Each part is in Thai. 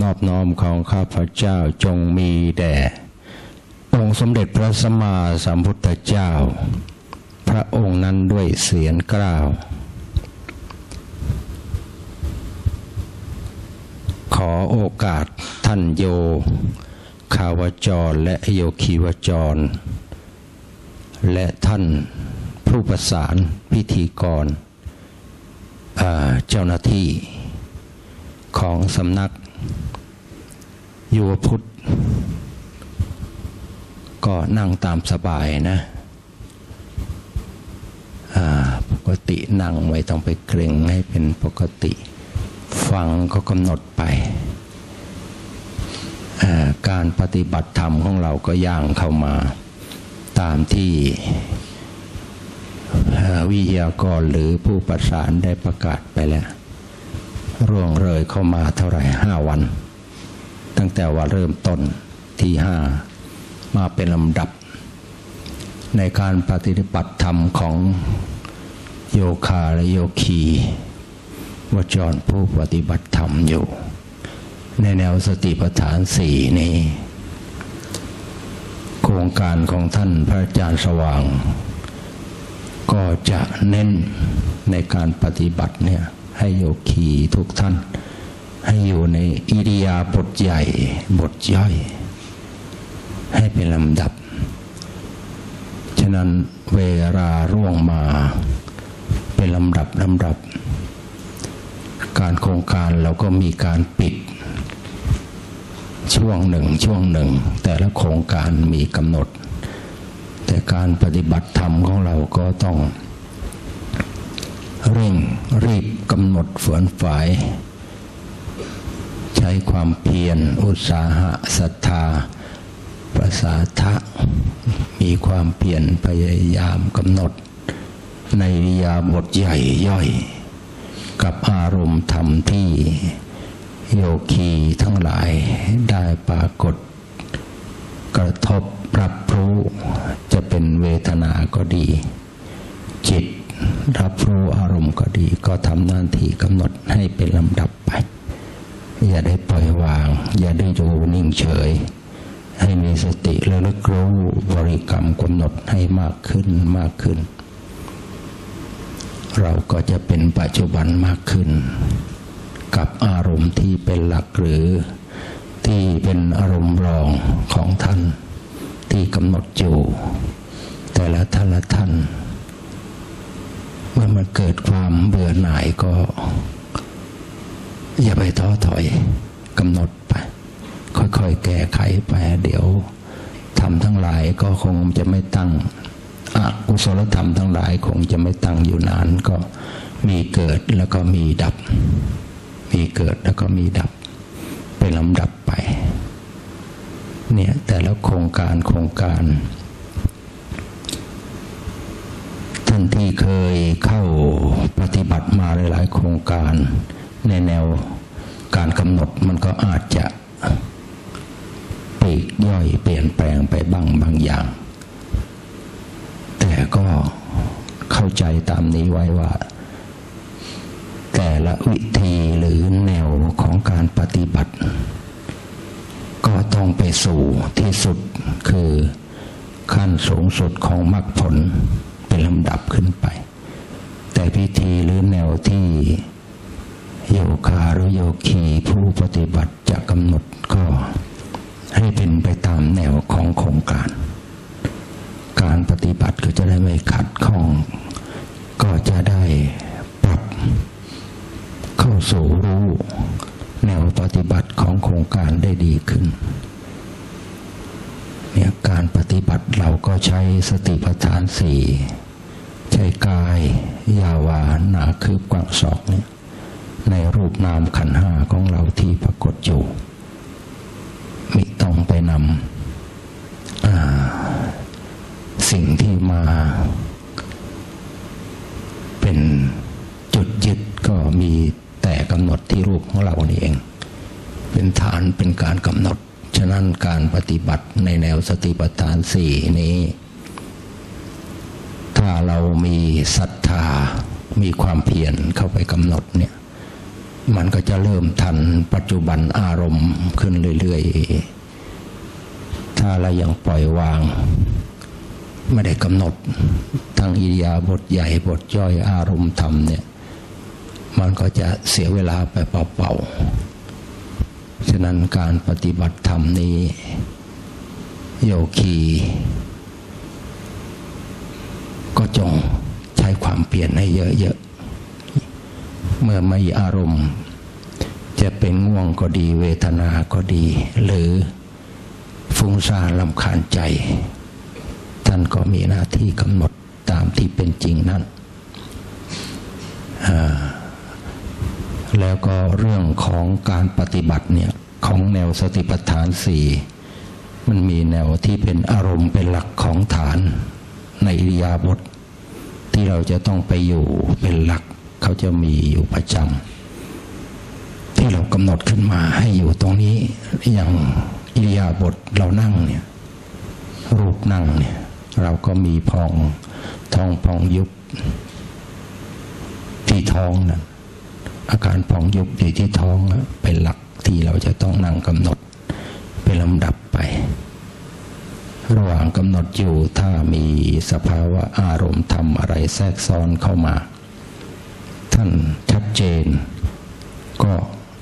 นอบน้อมของข้าพเจ้าจงมีแด่องค์สมเด็จพระสัมมาสัมพุทธเจ้า พระองค์นั้นด้วยเสียงกล้าว ขอโอกาสท่านโยขาวจรและโยคีวจร และท่านผู้ประสานพิธีกรเจ้าหน้าที่ของสำนัก ยุวพุทธก็นั่งตามสบายนะปกตินั่งไม่ต้องไปเกรงให้เป็นปกติ ฟังก็กำหนดไป การปฏิบัติธรรมของเราก็ย่างเข้ามาตามที่วิทยากรหรือผู้ประสานได้ประกาศไปแล้ว ร่วงเลยเข้ามาเท่าไหร่ห้าวัน ตั้งแต่ว่าเริ่มต้นที่ห้ามาเป็นลำดับ ในการปฏิบัติธรรมของโยคาและโยคีวจรผู้ปฏิบัติธรรมอยู่ ในแนวสติปัฏฐานสี่นี้ โครงการของท่านพระอาจารย์สว่าง ก็จะเน้นในการปฏิบัติเนี่ย ให้โยคีทุกท่าน ให้อยู่ในอิริยาบถใหญ่บทย่อย ให้เป็นลำดับ ฉะนั้นเวลาร่วงมา เป็นลำดับลำดับ การโครงการเราก็มีการปิด ช่วงหนึ่งช่วงหนึ่ง แต่ละโครงการมีกำหนด แต่การปฏิบัติธรรมของเราก็ต้อง เร่งรีบกำหนดฝืนฝ่าย ใช้ความเพียรอุตสาหะศรัทธาประสาทะมีความเพียรพยายามกำหนด ในริยาบทใหญ่ย่อย กับอารมณ์ธรรมที่โยคีทั้งหลายได้ปรากฏ กระทบรับรู้จะเป็นเวทนาก็ดี จิต รับรู้อารมณ์ก็ดี ก็ทำหน้าที่กำหนดให้เป็นลำดับไป อย่าได้ปล่อยวาง อย่าได้อยู่นิ่งเฉย ให้มีสติระลึกรู้บริกรรมกำหนดให้มากขึ้นมากขึ้น เราก็จะเป็นปัจจุบันมากขึ้น กับอารมณ์ที่เป็นหลักหรือ ที่เป็นอารมณ์รองของท่าน ที่กำหนดอยู่ แต่ละท่านละท่าน เมื่อมันเกิดความเบื่อหน่ายก็ อย่าไปท้อถอยกำหนดไป ค่อยๆ แก้ไขไป เดี๋ยวทำทั้งหลายก็คงจะไม่ตั้งอกุศลธรรมทั้งหลายคงจะไม่ตั้งอยู่นานก็มีเกิดแล้วก็มีดับ มีเกิดแล้วก็มีดับ เป็นลำดับไป เนี่ยแต่และโครงการโครงการ ท่านที่เค ยเข้าปฏิบัติมาหลาย ๆ โครงการในแนวการกำหนดมันก็อาจจะปลีกย่อยเปลี่ยนแปลงไปบ้างบางอย่าง แต่ก็เข้าใจตามนี้ไว้ว่า แต่ละวิธีหรือแนวของการปฏิบัติ ก็ต้องไปสู่ที่สุดคือขั้นสูงสุดของมรรคผล ลำดับขึ้นไป แต่พิธีหรือแนวที่โยคาหรือโยคีผู้ปฏิบัติจะกำหนดก็ให้เป็นไปตามแนวของโครงการ การปฏิบัติก็จะได้ไม่ขัดข้อง ก็จะได้ปรับเข้าสู่รู้แนวปฏิบัติของโครงการได้ดีขึ้นเนี่ยการปฏิบัติเราก็ใช้สติปัฏฐานสี่ ใช้กาย ยาวาหนาคืบกว้างศอกเนี่ยในรูปนามขันห้าของเราที่ปรากฏอยู่มิต้องไปนำสิ่งที่มา เป็นจุดยึดก็มีแต่กำหนดที่รูปของเรานี่เอง เป็นฐานเป็นการกำหนด ฉะนั้นการปฏิบัติในแนวสติปัฏฐานสี่นี้าเรามีศรัทธา มีความเพียรเข้าไปกำหนดเนี่ย มันก็จะเริ่มทันปัจจุบันอารมณ์ขึ้นเรื่อยๆ ถ้าเรายังปล่อยวาง ไม่ได้กำหนดทางอิริยาบถใหญ่บทย่อยอารมณ์ธรรมเนี่ย มันก็จะเสียเวลาไปเปล่าๆ ฉะนั้นการปฏิบัติธรรมนี้ โยคี จงใช้ความเปลี่ยนให้เยอะๆ เมื่อไม่อารมณ์ จะเป็นง่วงก็ดีเวทนาก็ดี หรือฟุ้งซ่านลำคาญใจ ท่านก็มีหน้าที่กำหนดตามที่เป็นจริงนั้นแล้วก็เรื่องของการปฏิบัติเนี่ยของแนวสติปัฏฐานสี่มันมีแนวที่เป็นอารมณ์เป็นหลักของฐานในอิริยาบถ ที่เราจะต้องไปอยู่เป็นหลัก เขาจะมีอยู่ประจำที่เรากำหนดขึ้นมาให้อยู่ตรงนี้อย่างอิริยาบถเรานั่งเนี่ยรูปนั่งเนี่ยเราก็มีพองท้องพองยุบ ที่ท้องนะอาการพองยุบอยู่ที่ท้องเป็นหลักที่เราจะต้องนั่งกำหนดเป็นลำดับไป ระหว่างกำหนดอยู่ถ้ามีสภาวะอารมณ์ทำอะไรแทรกซ้อนเข้ามา ท่านชัดเจน ก็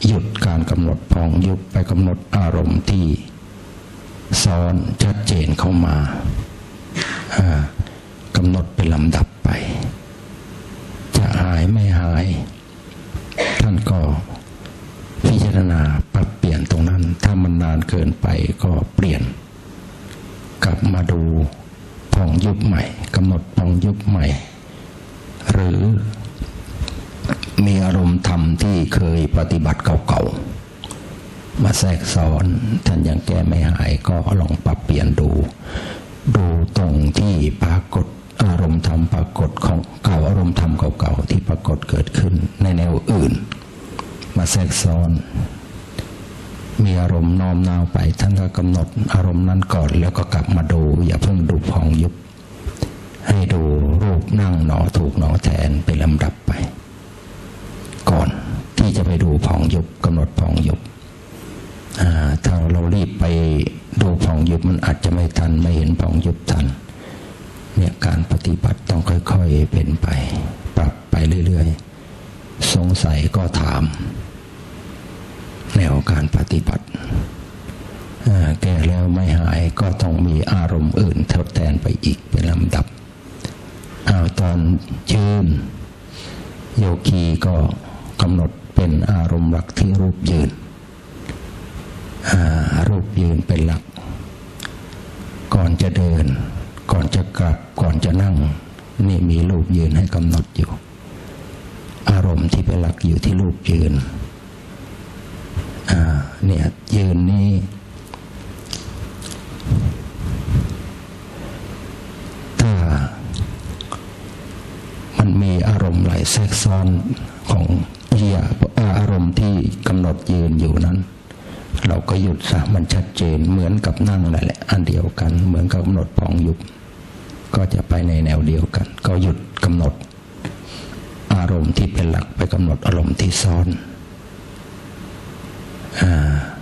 หยุดการกำหนดพองยุบไปกำหนดอารมณ์ที่ซ้อนชัดเจนเข้ามากำหนดเป็นลำดับไป จะหายไม่หาย ท่านก็พิจารณาปรับเปลี่ยนตรงนั้น ถ้ามันนานเกินไปก็เปลี่ยน กลับมาดูพองยุบใหม่กำหนดพองยุบใหม่ หรือมีอารมณ์ธรรมที่เคยปฏิบัติเก่าๆ มาแทรกซ้อนท่านยังแก้ไม่หายก็ลองปรับเปลี่ยนดู ดูตรงที่ปรากฏอารมณ์ธรรมปรากฏของเก่าอารมณ์ธรรมเก่าๆที่ปรากฏเกิดขึ้นในแนวอื่น มาแทรกซ้อน มีอารมณ์น้อมนาวไป ท่านก็กำหนดอารมณ์นั้นก่อนแล้วก็กลับมาดู อย่าเพิ่งดูพองยุบ ให้ดูรูปนั่งหนอถูกหนอแทนเป็นลำดับไป ก่อนที่จะไปดูพองยุบกำหนดพองยุบถ้าเรารีบไปดูพองยุบมันอาจจะไม่ทันไม่เห็นพองยุบทันเนี่ยการปฏิบัติต้องค่อย ๆ เป็นไป ปรับไปเรื่อย ๆ สงสัยก็ถาม แนวการปฏิบัติแก่แล้วไม่หายก็ต้องมีอารมณ์อื่นทดแทนไปอีกเป็นลำดับเอาตอนยืนโยคีก็กำหนดเป็นอารมณ์หลักที่รูปยืน รูปยืนเป็นหลัก ก่อนจะเดิน ก่อนจะกลับ ก่อนจะนั่ง นี่มีรูปยืนให้กำหนดอยู่ อารมณ์ที่เป็นหลักอยู่ที่รูปยืน เนี่ย ยืนนี้ ถ้ามันมีอารมณ์ไหลแทรกซ้อนของเอียอารมณ์ที่กำหนดยืนอยู่นั้น เราก็หยุดซะมันชัดเจนเหมือนกับนั่งนั่นแหละ อันเดียวกัน เหมือนกับกำหนดพองยุบก็จะไปในแนวเดียวกัน ก็หยุดกำหนด อารมณ์ที่เป็นหลักไปกำหนดอารมณ์ที่ซ้อน อ่า